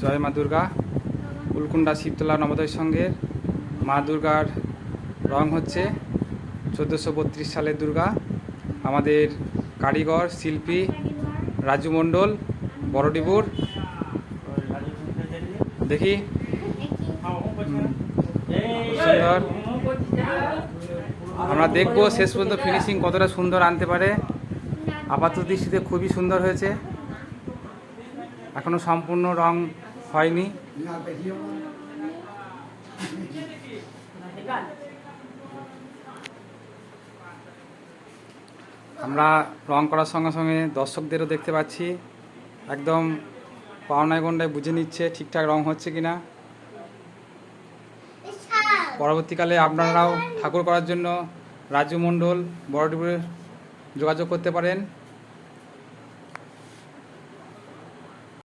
জয় মা দুর্গা। উলকুন্ডা শিবতলা নবোদয় সংঘের মা দুর্গার রং হচ্ছে চোদ্দোশো বত্রিশ সালের দুর্গা। আমাদের কারিগর, শিল্পী রাজু মণ্ডল, বড়ডিবুর। দেখি। সুন্দর। আমরা দেখব শেষ পর্যন্ত ফিনিশিং কতটা সুন্দর আনতে পারে। আপাত দৃষ্টিতে খুবই সুন্দর হয়েছে। এখনও সম্পূর্ণ রং হয়নি। আমরা রং করার সঙ্গে সঙ্গে দর্শকদেরও দেখতে পাচ্ছি। একদম পাওনায় গন্ডায় বুঝে নিচ্ছে ঠিকঠাক রং হচ্ছে কিনা। পরবর্তীকালে আপনারাও ঠাকুর করার জন্য রাজু মণ্ডল বড়ডিপুরে যোগাযোগ করতে পারেন।